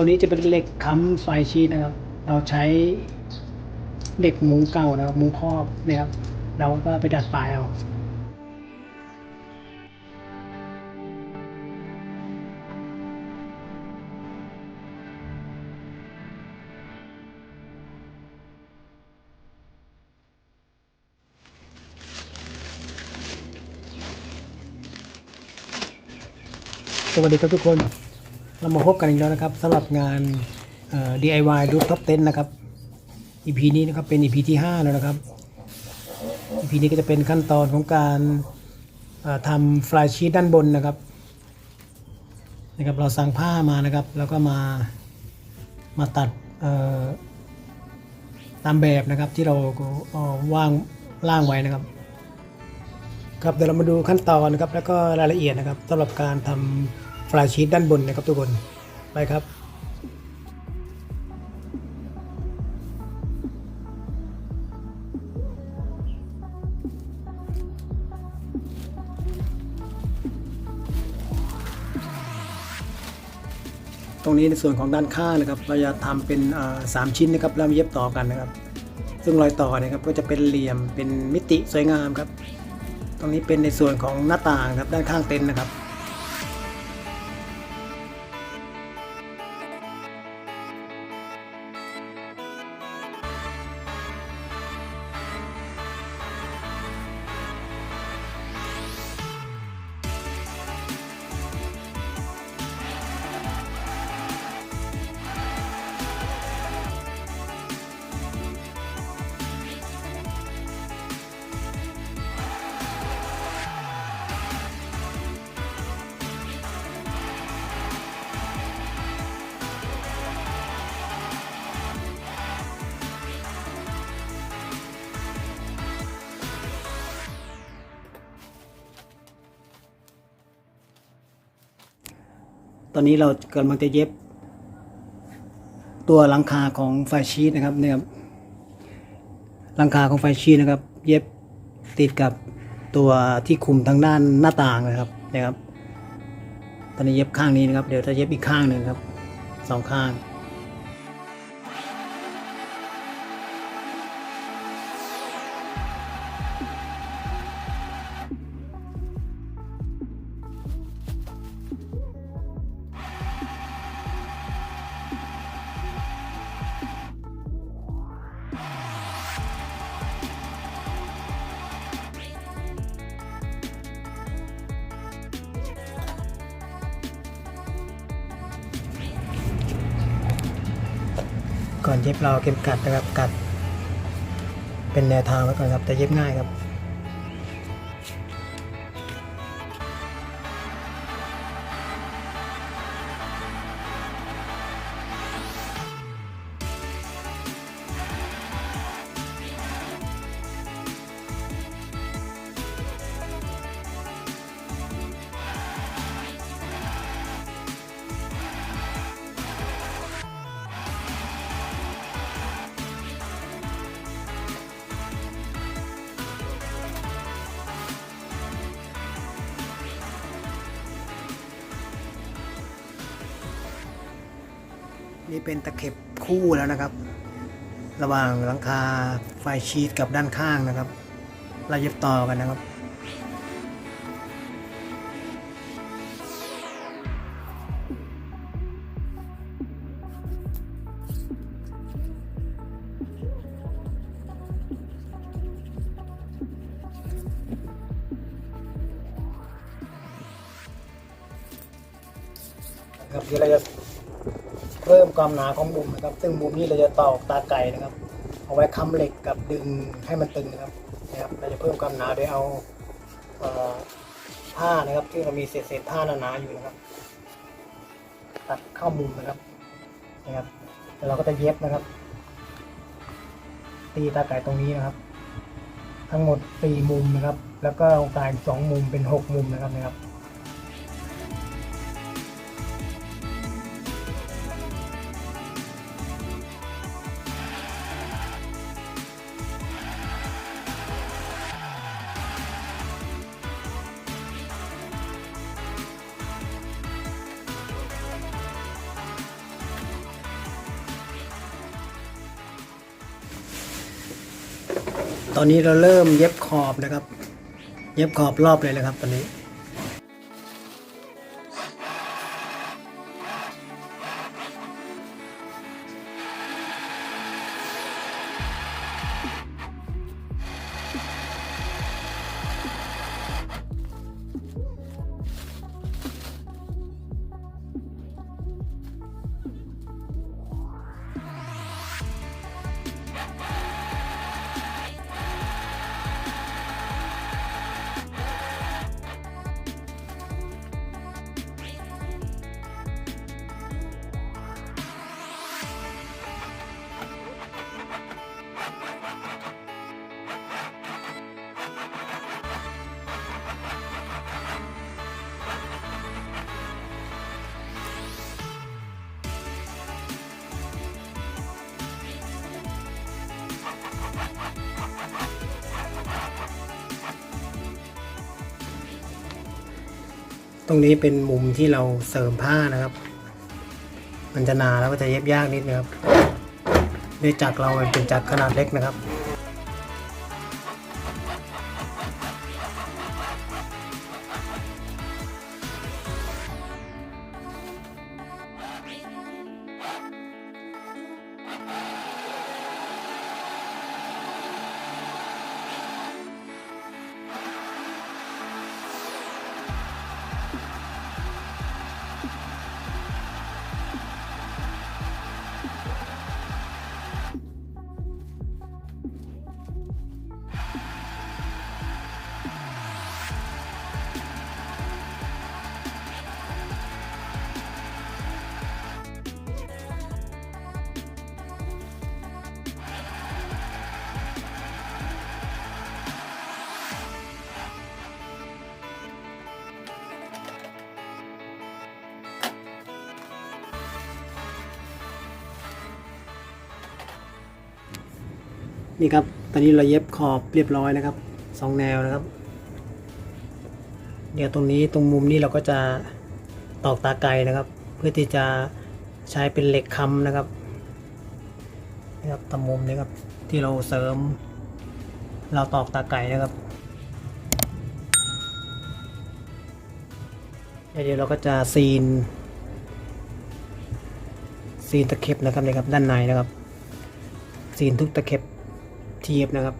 ตัวนี้จะเป็นเหล็กค้ำไฟชีตนะครับ เราใช้เหล็กมุงเก่านะครับ มุงครอบนะครับเราก็ไปดัดปลายเอาสวัสดีครับทุกคน เรามาพบกันอีกแล้วนะครับสำหรับงาน DIY Rooftop Tent นะครับ EP นี้นะครับเป็น EP ที่ 5 แล้วนะครับ EP นี้ก็จะเป็นขั้นตอนของการทำฟลายชีตด้านบนนะครับนะครับ เราสั่งผ้ามานะครับ แล้วก็มามาตัดตามแบบนะครับที่เราเอ่อว่างล่างไว้นะครับครับเดี๋ยวเรามาดูขั้นตอนนะครับ แล้วก็รายละเอียดนะครับสำหรับการทำ ฟลายชีตด้านบนนะครับทุกคน ไปครับตรงนี้ในส่วนของด้านข้างนะครับ เราจะทำเป็นสามชิ้นนะครับแล้วมาเย็บต่อกันนะครับ ซึ่งรอยต่อนะครับก็จะเป็นเหลี่ยมเป็นมิติสวยงามครับ ตรงนี้เป็นในส่วนของหน้าต่างครับด้านข้างเต็นท์นะครับ ตอนนี้เรากำลังจะเย็บ ตัวหลังคาของไฟชีตนะครับเนี่ยครับหลังคาของไฟชีตนะครับ เย็บติดกับตัวที่คุมทางด้านหน้าต่างนะครับนะครับ ตอนนี้เย็บข้างนี้นะครับ เดี๋ยวจะเย็บอีกข้างหนึ่งครับสองข้าง ก่อนเย็บเราเอาเข็มกัดนะครับกัด เป็นแนวทางไว้ก่อนครับแต่เย็บง่ายครับ นี่เป็นตะเข็บคู่แล้วนะครับ ระหว่างหลังคาไฟชีตกับด้านข้างนะครับเราเย็บต่อกันนะครับครับเดี๋ยวเราจะ เพิ่มความหนาของมุมนะครับ ซึ่งมุมนี้เราจะตอกตาไก่นะครับ เอาไว้ค้ำเหล็กกับดึงให้มันตึงนะครับนะครับเราจะเพิ่มความหนาโดยเอาผ้านะครับที่เรามีเศษเศษผ้าหนาๆอยู่นะครับ ตัดเข้ามุมนะครับนะครับแล้วเราก็จะเย็บนะครับ ตีตาไก่ตรงนี้นะครับ ทั้งหมดสี่มุมนะครับ แล้วก็ตรงกลาอีกสองมุมเป็นหกมุมนะครับนะครับ ตอนนี้เราเริ่มเย็บขอบนะครับ เย็บขอบรอบเลยนะครับตอนนี้ ตรงนี้เป็นมุมที่เราเสริมผ้านะครับ มันจะหนาแล้วก็จะเย็บยากนิดนะครับด้วยจักเราเป็นจักรขนาดเล็กนะครับ นี่ครับ ตอนนี้เราเย็บขอบเรียบร้อยนะครับสองแนวนะครับ เดี๋ยวตรงนี้ตรงมุมนี้เราก็จะตอกตาไก่นะครับ เพื่อที่จะใช้เป็นเหล็กค้ำนะครับนะครับตรงมุมนี้ครับที่เราเสริม เราตอกตาไก่นะครับเดี๋ยวเราก็จะซีน ซีนตะเข็บนะครับนี่ครับด้านในนะครับ ซีนทุกตะเข็บ เทียบนะครับ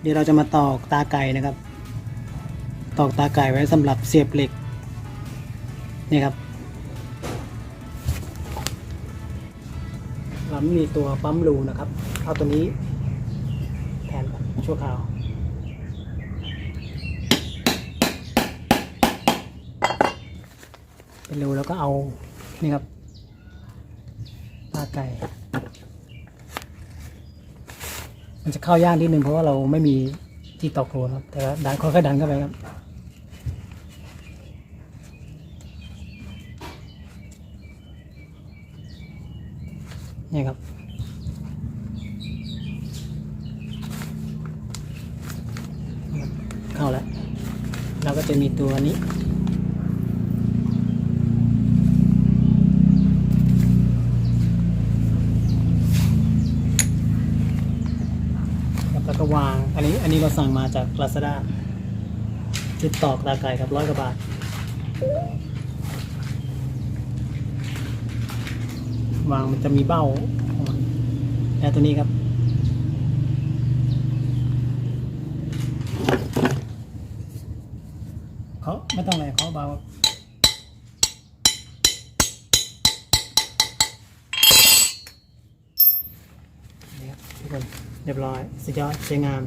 เดี๋ยวเราจะมาตอกตาไก่นะครับ ตอกตาไก่ไว้สำหรับเสียบเหล็กนี่ครับเราไม่มีตัวปั๊มรูนะครับเอาตัวนี้แทนก่อนชั่วคราวเป็นรูแล้วก็เอานี่ครับตาไก่ มันจะเข้ายากนิดนึงเพราะว่าเราไม่มีที่ตอกรูนะครับ แต่ดันค่อยๆดันเข้าไปครับนี่ครับ เข้าแล้ว เราก็จะมีตัวนี้ ครับแล้วก็วาง อันนี้ อั นนี้เราสั่งมาจาก Lazada จุดตอกตาไก่ครับร้อยกว่าบาทวางมันจะมีเบ้าของมันแล้วตัวนี้ครับ เขาไม่ต้องอะไรเขาเบานี่ครับทุกคนเรียบร้อยสุดยอดสวยงาม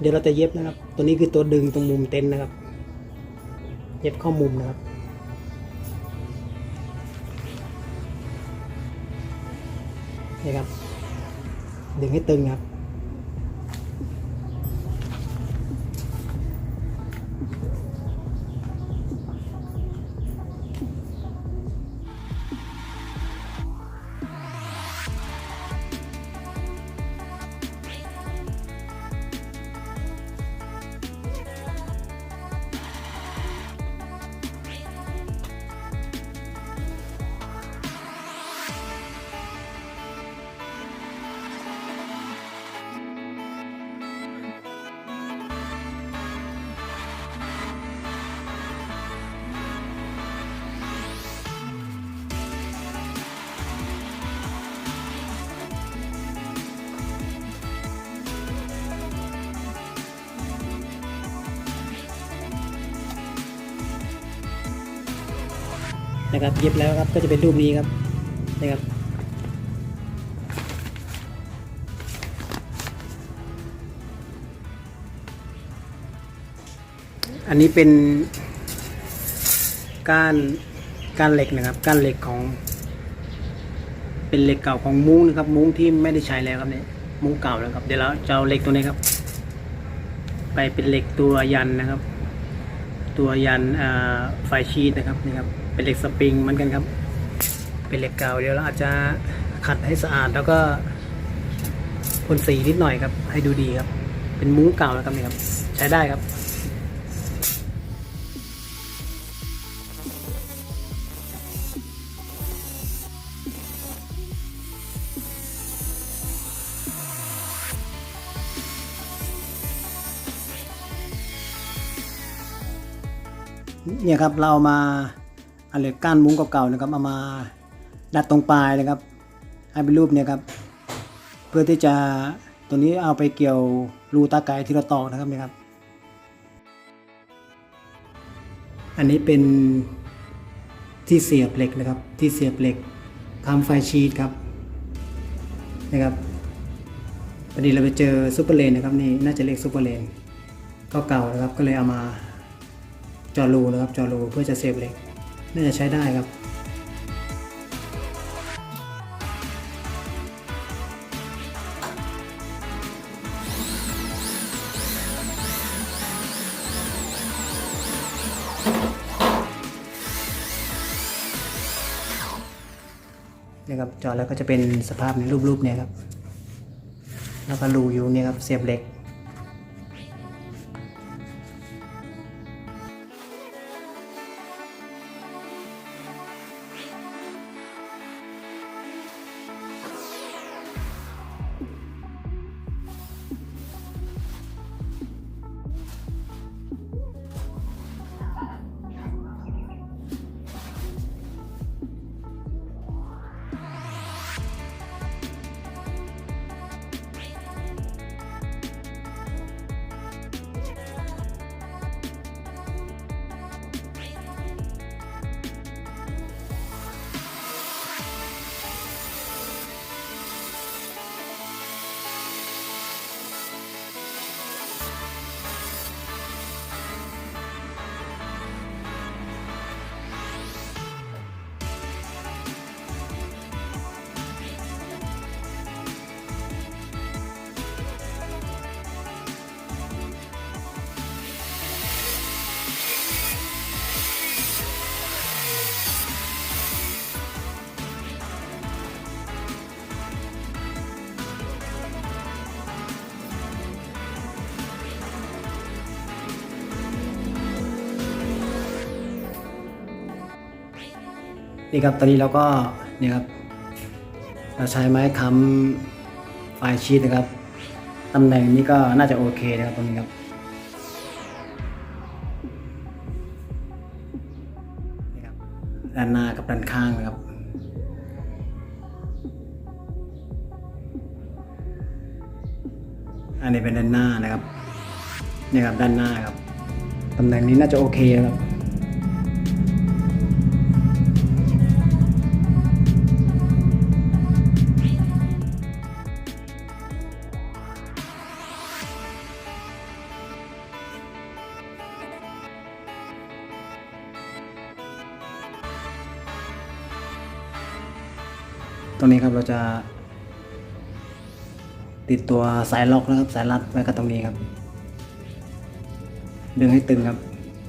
เดี๋ยวเราจะเย็บนะครับ ตัวนี้คือตัวดึงตรงมุมเต็นท์นะครับ เย็บเข้ามุมนะครับ นี่ครับ ดึงให้ตึงครับ นะครับเย็บแล้วครับก็จะเป็นรูปนี้ครับนะครับอันนี้เป็นก้านก้านเหล็กนะครับก้านเหล็กของ เป็นเหล็กเก่าของมุ้งนะครับ มุ้งที่ไม่ได้ใช้แล้วครับเนี่ยมุ้งเก่าแล้วครับเดี๋ยวเราจะเอาเหล็กตัวนี้ครับ ไปเป็นเหล็กตัวยันนะครับ ตัวยันไฟชีตนะครับนี่ครับ เป็นเหล็กสปริงเหมือนกันครับ เป็นเหล็กเก่าเดี๋ยวเราอาจจะขัดให้สะอาดแล้วก็พ่นสีนิดหน่อยครับ ให้ดูดีครับ เป็นมุ้งเก่าแล้วครับนี่ครับ ใช้ได้ครับเนี่ยครับเรามา อาเล็กก้านมุ้งเก่าๆนะครับเอามาดัดตรงปลายนะครับให้เป็นรูปเนี่ยครับ เพื่อที่จะตัวนี้เอาไปเกี่ยวรูตาไก่ที่เราตอกนะครับนี่ครับ อันนี้เป็นที่เสียบเหล็กนะครับ ที่เสียบเหล็กคำไฟชีตครับนะครับพอดีเราไปเจอซูเปอร์เลนนะครับนี่น่าจะเรียกซูเปอร์เลนเก่านะครับก็เลยเอามาเจอรูนะครับเจอรูเพื่อจะเซฟเหล็ก น่าจะใช้ได้ครับนะครับจอแล้วก็จะเป็นสภาพในรูปๆเนี่ยครับ แล้วก็รูอยู่เนี่ยครับเสียบเหล็ก นี่ครับตอนนี้เราก็นี่ครับเราใช้ไม้ค้ำไฟชีตนะครับตำแหน่งนี้ก็น่าจะโอเคนะครับตรงนี้ครับนี่ครับด้านหน้ากับด้านข้างนะครับอันนี้เป็นด้านหน้านะครับนี่ครับด้านหน้าครับตำแหน่งนี้น่าจะโอเคนะครับ ตรงนี้ครับ เราจะ ติดตัวสายล็อกนะครับ สายรัดไว้กับตรงนี้ครับ ดึงให้ตึงครับ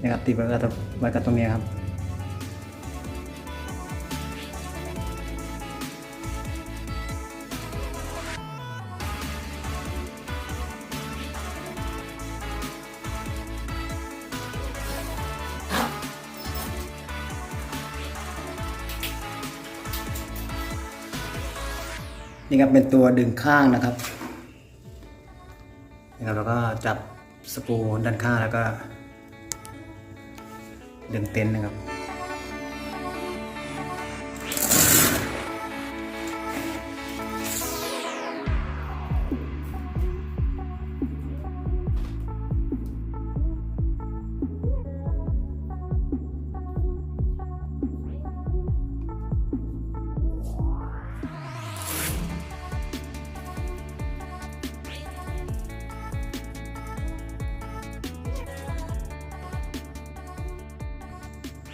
นะครับติดไว้กับไว้กับตรงนี้ครับ นี่ครับเป็นตัวดึงข้างนะครับนะครับแล้วก็จับสกูด้านข้างแล้วก็ ดึงเต็นท์นะครับ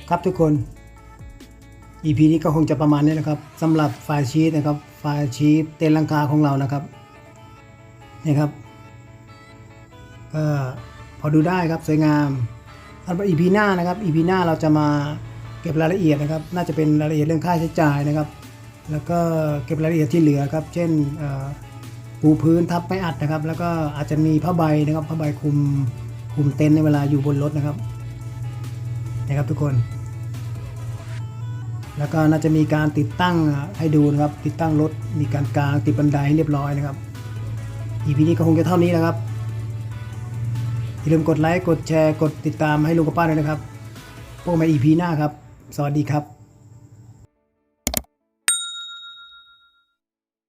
ครับทุกคน EP นี้ก็คงจะประมาณนี้นะครับสำหรับไฟล์ชีตนะครับไฟล์ชีตเต็นลังคาของเรานะครับนี่ครับก็พอดูได้ครับสวยงามสำหรับ EP หน้านะครับ EP หน้าเราจะมาเก็บรายละเอียดนะครับ น่าจะเป็นรายละเอียดเรื่องค่าใช้จ่ายนะครับ แล้วก็เก็บรายละเอียดที่เหลือครับ เช่นปูพื้นทับไม่อัดนะครับ แล้วก็อาจจะมีผ้าใบนะครับผ้าใบคุมคุมเต็นท์ในเวลาอยู่บนรถนะครับนะครับทุกคน แล้วก็น่าจะมีการติดตั้งให้ดูนะครับ ติดตั้งรถ มีการกางติดบันไดให้เรียบร้อยนะครับ EP นี้ก็คงจะเท่านี้นะครับ อย่าลืมกดไลค์ กดแชร์ กดติดตามให้ลุงกับป้าด้วยนะครับพบกันใหม่ EP หน้าครับ สวัสดีครับ